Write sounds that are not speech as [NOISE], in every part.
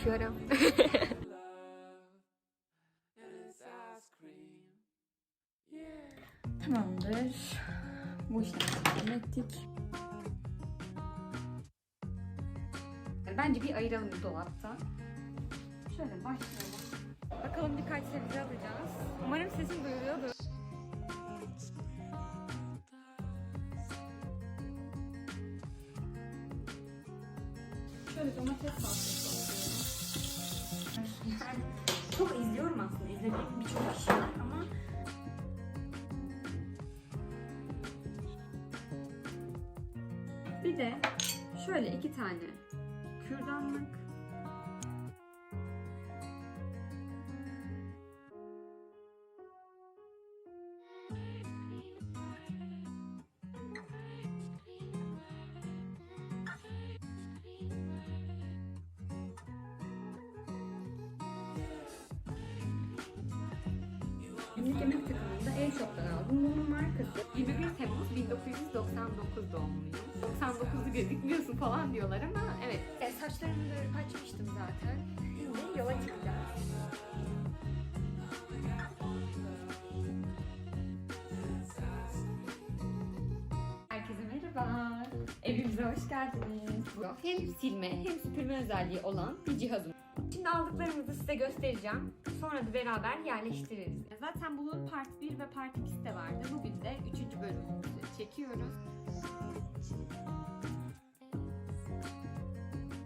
Koşuyorum. [LAUGHS] Tamamdır. Bu işlemi devam ettik. Bence bir ayıralım bu dolapta. Şöyle başlayalım. Bakalım birkaç sebze alacağız. Umarım sesim duyuluyordur. Şöyle domates salçası Yani çok izliyorum aslında. İzlediğim birçok kişi var ama Bir de şöyle iki tane kürdanlık. En shop'tan aldım. Bunun markası 21 Temmuz 1999 doğumluyum. 99'u gözükmüyorsun falan diyorlar ama evet. E, saçlarımı da açmıştım zaten. Şimdi yola çıkacağız. Herkese merhaba. Evimize hoş geldiniz. Bu hem silme hem süpürme özelliği olan bir cihazım. Şimdi aldıklarımızı size göstereceğim. Sonra da beraber yerleştiririz. Zaten bunun part 1 ve part 2'si de vardı. Bugün de 3. bölümümüzü çekiyoruz.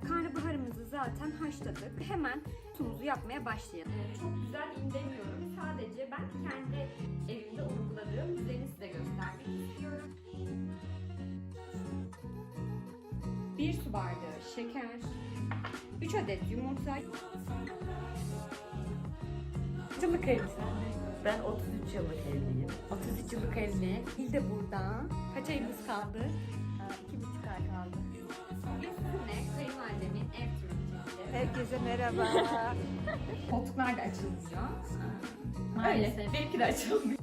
Karnabaharımızı zaten haşladık. Hemen tumuzu yapmaya başlayalım. Çok güzel indemiyorum. Sadece ben kendi evimde uyguladığım düzeni size göstermek istiyorum. Bir su bardağı şeker, 3 adet yumurta, yıllık evli Ben 33 yıllık evliyim. 33 yıllık evli. Biz de burada. Kaç ayımız kaldı? İki buçuk ay kaldı. Sizinle kayınvalidemin ev turu çekeceğiz. Herkese merhaba. [LAUGHS] Koltuklar da açılmıyor. Öyle. Benimki de açılmıyor.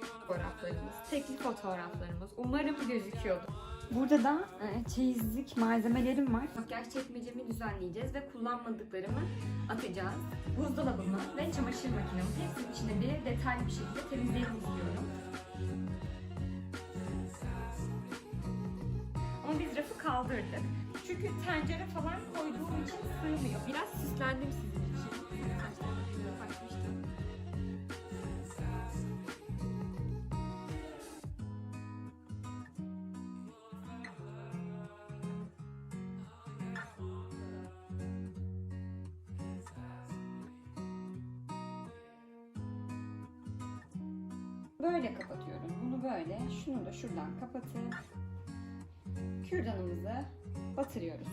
Fotoğraflarımız, tekli fotoğraflarımız. Umarım gözüküyordu. Burada da e, çeyizlik malzemelerim var. Makyaj çekmecemi düzenleyeceğiz ve kullanmadıklarımı atacağız. Buzdolabımı ve çamaşır makinemi hepsinin içinde bir detaylı bir şekilde temizleyelim istiyorum. Ama biz rafı kaldırdık. Çünkü tencere falan koyduğum için sığmıyor. Biraz süslendim sizin Böyle kapatıyorum. Bunu böyle. Şunu da şuradan kapatıp kürdanımızı batırıyoruz.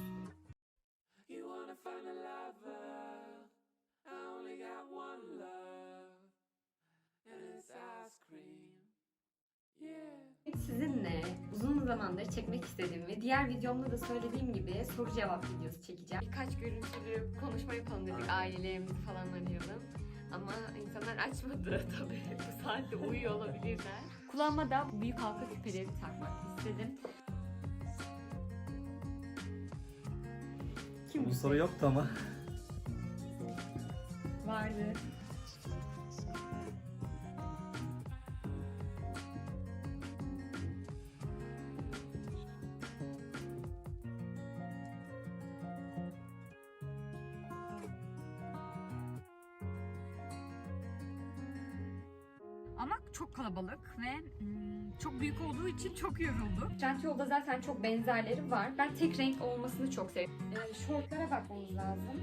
Sizinle uzun zamandır çekmek istediğim ve diğer videomda da söylediğim gibi soru cevap videosu çekeceğim. Birkaç görüntülü konuşma yapalım dedik ailelerimizi falan arayalım. Ama insanlar açmadı [LAUGHS] tabii. Bu saatte uyuyor olabilirler. Kulağıma da büyük halka küpeleri takmak istedim. Kim Bu soru yoktu ama. vardı? İçin çok yoruldu. Trendyol'da zaten çok benzerleri var. Ben tek renk olmasını çok seviyorum. Ee, şortlara bakmamız lazım.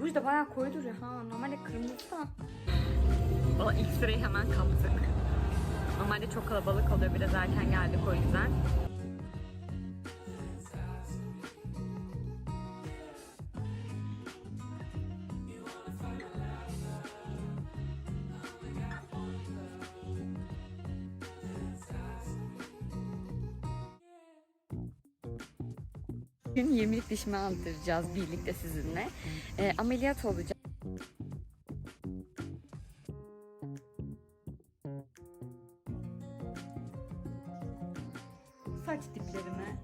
Ruj da bayağı koyu duruyor ha. Normalde kırmızı da. Valla ilk sırayı hemen kaptık. Normalde çok kalabalık oluyor. Biraz erken geldik o yüzden. Bugün 20'lik dişimi aldıracağız birlikte sizinle. Ee, ameliyat olacak. Saç diplerime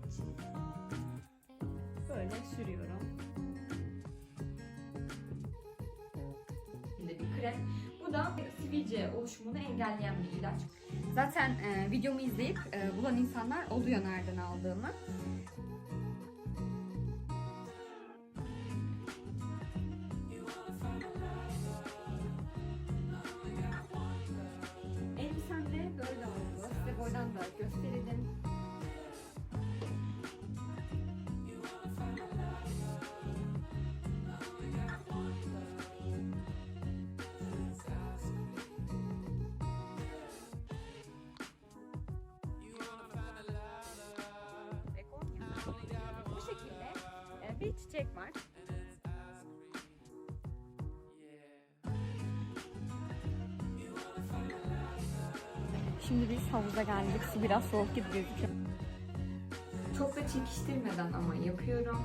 böyle sürüyorum. Şimdi bir krem. Bu da sivilce oluşumunu engelleyen bir ilaç. Zaten e, videomu izleyip e, bulan insanlar oluyor nereden aldığımı. Gösterelim. Bu şekilde e, bir çiçek var. Şimdi biz havuza geldik. Su biraz soğuk gibi gözüküyor. Çok da çekiştirmeden ama yapıyorum.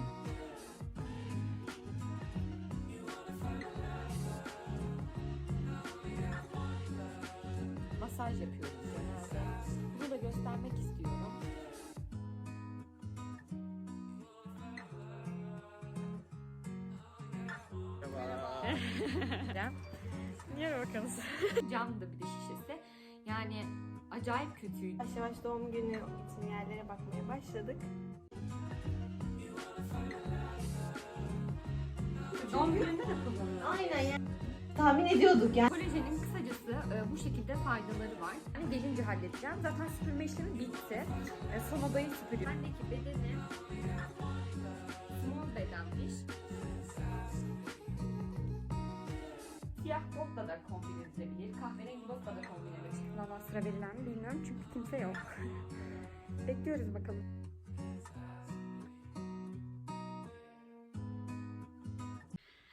Masaj yapıyoruz genelde. Bunu da göstermek istiyorum. [LAUGHS] Niye bakınız? Camdı bir de şişesi. Yani acayip kötüydü. Yavaş yavaş doğum günü için yerlere bakmaya başladık. Doğum gününde de kullanılıyor. Aynen ya. Tahmin ediyorduk yani. Kolajenin kısacası e, bu şekilde faydaları var. Hani gelince halledeceğim. Zaten süpürme işlemi bitti. E, son odayı süpürüyorum. Bendeki bedeni small bedenmiş. Botla da kombin edilebilir. Kahverengi botla da kombin edilebilir. Valla sıra verilen mi bilmiyorum çünkü kimse yok. [LAUGHS] Bekliyoruz bakalım.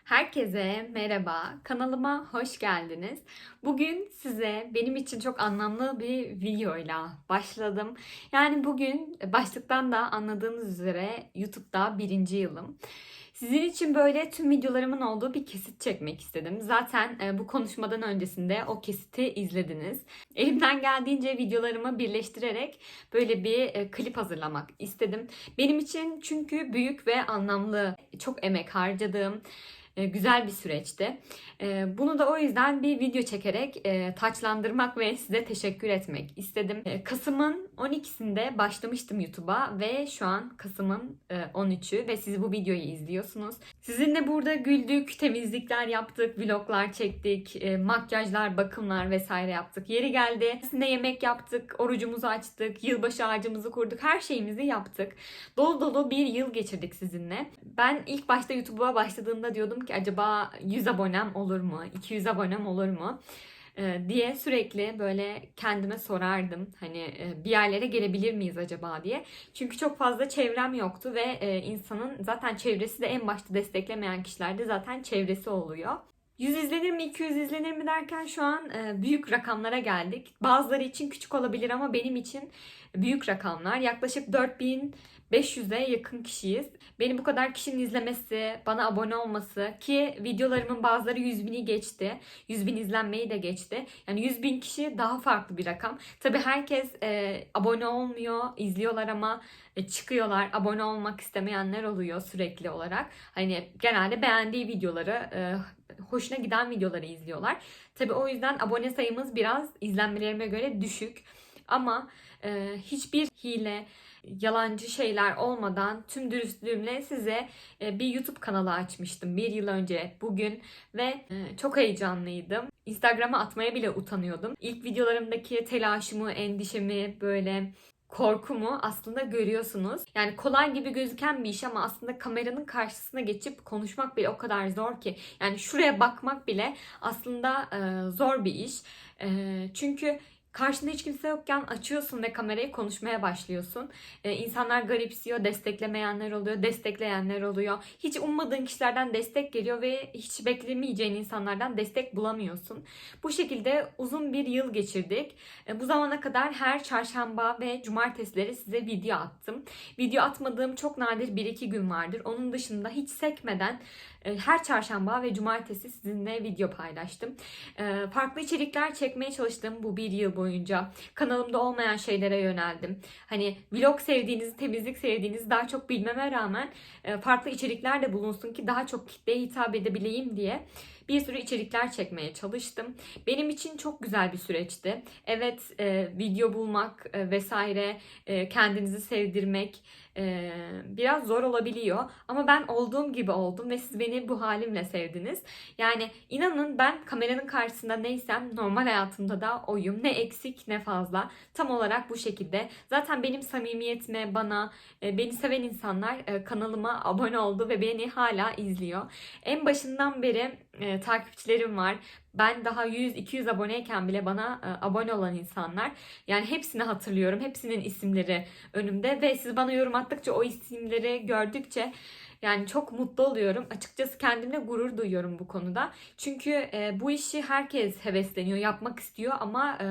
Herkese merhaba. Kanalıma hoş geldiniz. Bugün size benim için çok anlamlı bir videoyla başladım. Yani bugün başlıktan da anladığınız üzere YouTube'da birinci yılım. Sizin için böyle tüm videolarımın olduğu bir kesit çekmek istedim. Zaten e, bu konuşmadan öncesinde o kesiti izlediniz. Elimden geldiğince videolarımı birleştirerek böyle bir e, klip hazırlamak istedim. Benim için çünkü büyük ve anlamlı, çok emek harcadığım, güzel bir süreçti. E, Bunu da o yüzden bir video çekerek e, taçlandırmak ve size teşekkür etmek istedim. E, Kasım'ın 12'sinde başlamıştım YouTube'a ve şu an Kasım'ın e, 13'ü ve siz bu videoyu izliyorsunuz. Sizinle burada güldük, temizlikler yaptık, vloglar çektik, e, makyajlar, bakımlar vesaire yaptık. Yeri geldi. Sizinle yemek yaptık, orucumuzu açtık, yılbaşı ağacımızı kurduk, her şeyimizi yaptık. Dolu dolu bir yıl geçirdik sizinle. Ben ilk başta YouTube'a başladığımda diyordum ki acaba 100 abonem olur mu? 200 abonem olur mu? Ee, diye sürekli böyle kendime sorardım. Hani e, bir yerlere gelebilir miyiz acaba diye. Çünkü çok fazla çevrem yoktu ve e, insanın zaten çevresi de en başta desteklemeyen kişilerde zaten çevresi oluyor. 100 izlenir mi 200 izlenir mi derken şu an e, büyük rakamlara geldik. Bazıları için küçük olabilir ama benim için büyük rakamlar. Yaklaşık 4500'e yakın kişiyiz. Beni bu kadar kişinin izlemesi, bana abone olması ki videolarımın bazıları 100 bini geçti. 100 bin izlenmeyi de geçti. Yani 100 bin kişi daha farklı bir rakam. Tabii herkes e, abone olmuyor, izliyorlar ama e, çıkıyorlar. Abone olmak istemeyenler oluyor sürekli olarak. Hani genelde beğendiği videoları, e, hoşuna giden videoları izliyorlar. Tabii o yüzden abone sayımız biraz izlenmelerime göre düşük. Ama e, hiçbir hile, yalancı şeyler olmadan tüm dürüstlüğümle size e, bir YouTube kanalı açmıştım bir yıl önce bugün ve e, çok heyecanlıydım. Instagram'a atmaya bile utanıyordum. İlk videolarımdaki telaşımı, endişemi böyle korkumu aslında görüyorsunuz. Yani kolay gibi gözüken bir iş ama aslında kameranın karşısına geçip konuşmak bile o kadar zor ki. Yani şuraya bakmak bile aslında e, zor bir iş. Çünkü Karşında hiç kimse yokken açıyorsun ve kamerayı konuşmaya başlıyorsun. Ee, insanlar garipsiyor, desteklemeyenler oluyor, destekleyenler oluyor. Hiç ummadığın kişilerden destek geliyor ve hiç beklemeyeceğin insanlardan destek bulamıyorsun. Bu şekilde uzun bir yıl geçirdik. Ee, bu zamana kadar her çarşamba ve cumartesileri size video attım. Video atmadığım çok nadir 1-2 gün vardır. Onun dışında hiç sekmeden her çarşamba ve cumartesi sizinle video paylaştım. E, farklı içerikler çekmeye çalıştım bu bir yıl boyunca. Kanalımda olmayan şeylere yöneldim. Hani vlog sevdiğinizi, temizlik sevdiğinizi daha çok bilmeme rağmen e, farklı içerikler de bulunsun ki daha çok kitleye hitap edebileyim diye bir sürü içerikler çekmeye çalıştım. Benim için çok güzel bir süreçti. Evet e, video bulmak e, vesaire e, kendinizi sevdirmek e, biraz zor olabiliyor. Ama ben olduğum gibi oldum ve siz beni bu halimle sevdiniz. Yani inanın ben kameranın karşısında neysem normal hayatımda da oyum. Ne eksik ne fazla. Tam olarak bu şekilde. Zaten benim samimiyetime, bana, e, beni seven insanlar e, kanalıma abone oldu ve beni hala izliyor. En başından beri e, takipçilerim var. Ben daha 100-200 aboneyken bile bana e, abone olan insanlar. Yani hepsini hatırlıyorum. Hepsinin isimleri önümde ve siz bana yorum attıkça o isimleri gördükçe yani çok mutlu oluyorum. Açıkçası kendimle gurur duyuyorum bu konuda. Çünkü e, bu işi herkes hevesleniyor, yapmak istiyor ama e,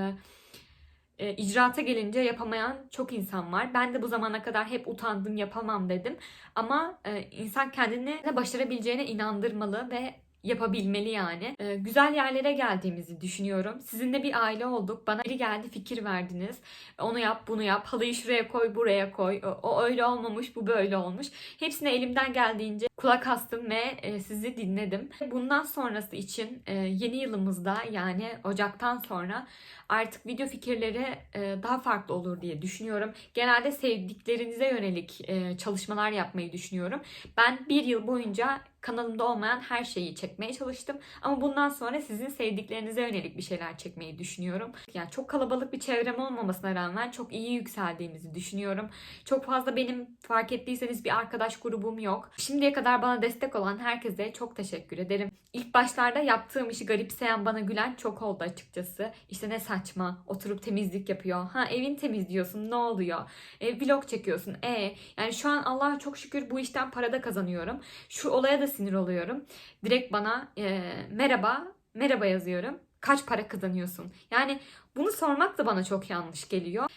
e, icraata gelince yapamayan çok insan var. Ben de bu zamana kadar hep utandım, yapamam dedim. Ama e, insan kendini de başarabileceğine inandırmalı ve yapabilmeli yani. Ee, güzel yerlere geldiğimizi düşünüyorum. Sizinle bir aile olduk. Bana biri geldi fikir verdiniz. Onu yap, bunu yap. Halıyı şuraya koy, buraya koy. O, o öyle olmamış, bu böyle olmuş. Hepsine elimden geldiğince kulak astım ve e, sizi dinledim. Bundan sonrası için e, yeni yılımızda yani Ocak'tan sonra artık video fikirleri e, daha farklı olur diye düşünüyorum. Genelde sevdiklerinize yönelik e, çalışmalar yapmayı düşünüyorum. Ben bir yıl boyunca kanalımda olmayan her şeyi çekmeye çalıştım. Ama bundan sonra sizin sevdiklerinize yönelik bir şeyler çekmeyi düşünüyorum. Yani çok kalabalık bir çevrem olmamasına rağmen çok iyi yükseldiğimizi düşünüyorum. Çok fazla benim fark ettiyseniz bir arkadaş grubum yok. Şimdiye kadar bana destek olan herkese çok teşekkür ederim. İlk başlarda yaptığım işi garipseyen bana gülen çok oldu açıkçası. İşte ne saçma oturup temizlik yapıyor. Ha evin temizliyorsun ne oluyor? E, vlog çekiyorsun. E yani şu an Allah'a çok şükür bu işten para da kazanıyorum. Şu olaya da sinir oluyorum. Direkt bana e, merhaba, merhaba yazıyorum. Kaç para kazanıyorsun? Yani bunu sormak da bana çok yanlış geliyor.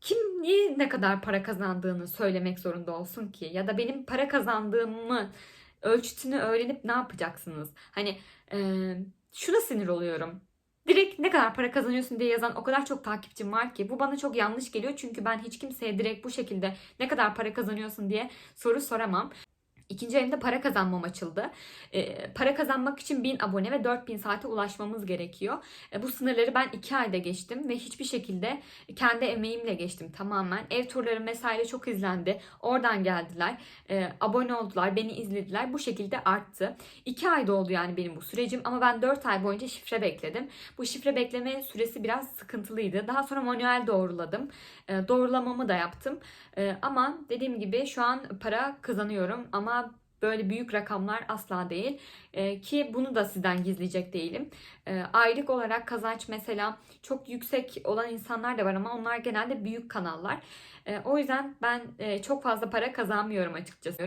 Kim niye ne kadar para kazandığını söylemek zorunda olsun ki? Ya da benim para kazandığımı ölçütünü öğrenip ne yapacaksınız? Hani e, şuna sinir oluyorum. Direkt ne kadar para kazanıyorsun diye yazan o kadar çok takipçim var ki bu bana çok yanlış geliyor çünkü ben hiç kimseye direkt bu şekilde ne kadar para kazanıyorsun diye soru soramam. İkinci elimde para kazanmam açıldı. E, para kazanmak için 1000 abone ve 4000 saate ulaşmamız gerekiyor. E, bu sınırları ben 2 ayda geçtim ve hiçbir şekilde kendi emeğimle geçtim tamamen. Ev turlarım vesaire çok izlendi. Oradan geldiler. E, abone oldular, beni izlediler. Bu şekilde arttı. 2 ayda oldu yani benim bu sürecim ama ben 4 ay boyunca şifre bekledim. Bu şifre bekleme süresi biraz sıkıntılıydı. Daha sonra manuel doğruladım. E, doğrulamamı da yaptım. E, ama dediğim gibi şu an para kazanıyorum ama böyle büyük rakamlar asla değil. E, ki bunu da sizden gizleyecek değilim. E, aylık olarak kazanç mesela çok yüksek olan insanlar da var ama onlar genelde büyük kanallar. E, o yüzden ben e, çok fazla para kazanmıyorum açıkçası.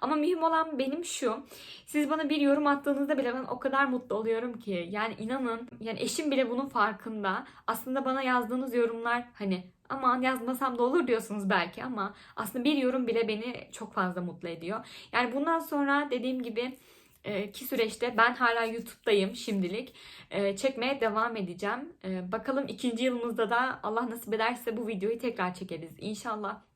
Ama mühim olan benim şu. Siz bana bir yorum attığınızda bile ben o kadar mutlu oluyorum ki. Yani inanın yani eşim bile bunun farkında. Aslında bana yazdığınız yorumlar hani aman yazmasam da olur diyorsunuz belki ama aslında bir yorum bile beni çok fazla mutlu ediyor. Yani bundan sonra dediğim gibi e, ki süreçte ben hala YouTube'dayım şimdilik. E, çekmeye devam edeceğim. E, bakalım ikinci yılımızda da Allah nasip ederse bu videoyu tekrar çekeriz inşallah.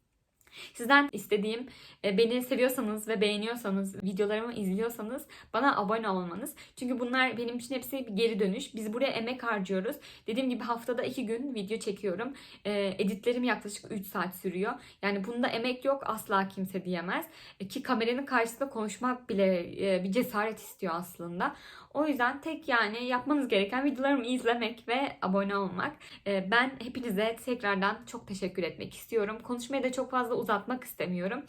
Sizden istediğim e, beni seviyorsanız ve beğeniyorsanız, videolarımı izliyorsanız bana abone olmanız. Çünkü bunlar benim için hepsi bir geri dönüş. Biz buraya emek harcıyoruz. Dediğim gibi haftada iki gün video çekiyorum. E, editlerim yaklaşık 3 saat sürüyor. Yani bunda emek yok asla kimse diyemez. E, ki kameranın karşısında konuşmak bile bir cesaret istiyor aslında. O yüzden tek yani yapmanız gereken videolarımı izlemek ve abone olmak. Ee, Ben hepinize tekrardan çok teşekkür etmek istiyorum. Konuşmayı da çok fazla uzatmak istemiyorum.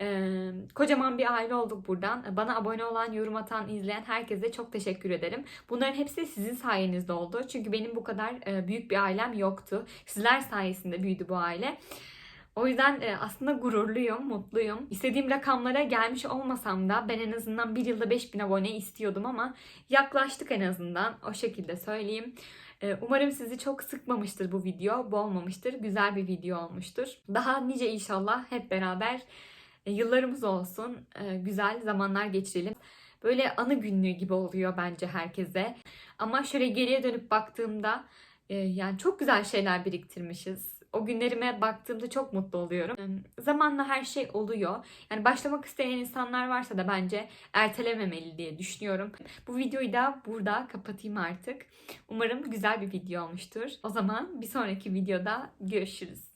Ee, kocaman bir aile olduk buradan. Bana abone olan, yorum atan, izleyen herkese çok teşekkür ederim. Bunların hepsi sizin sayenizde oldu. Çünkü benim bu kadar e, büyük bir ailem yoktu. Sizler sayesinde büyüdü bu aile. O yüzden e, aslında gururluyum, mutluyum. İstediğim rakamlara gelmiş olmasam da ben en azından bir yılda 5000 abone istiyordum ama yaklaştık en azından. O şekilde söyleyeyim. E, Umarım sizi çok sıkmamıştır bu video, boğmamıştır. Güzel bir video olmuştur. Daha nice inşallah hep beraber e, yıllarımız olsun. Güzel zamanlar geçirelim. böyle anı günlüğü gibi oluyor bence herkese. Ama şöyle geriye dönüp baktığımda yani çok güzel şeyler biriktirmişiz. O günlerime baktığımda çok mutlu oluyorum. Zamanla her şey oluyor. Yani başlamak isteyen insanlar varsa da bence ertelememeli diye düşünüyorum. Bu videoyu da burada kapatayım artık. Umarım güzel bir video olmuştur. O zaman bir sonraki videoda görüşürüz.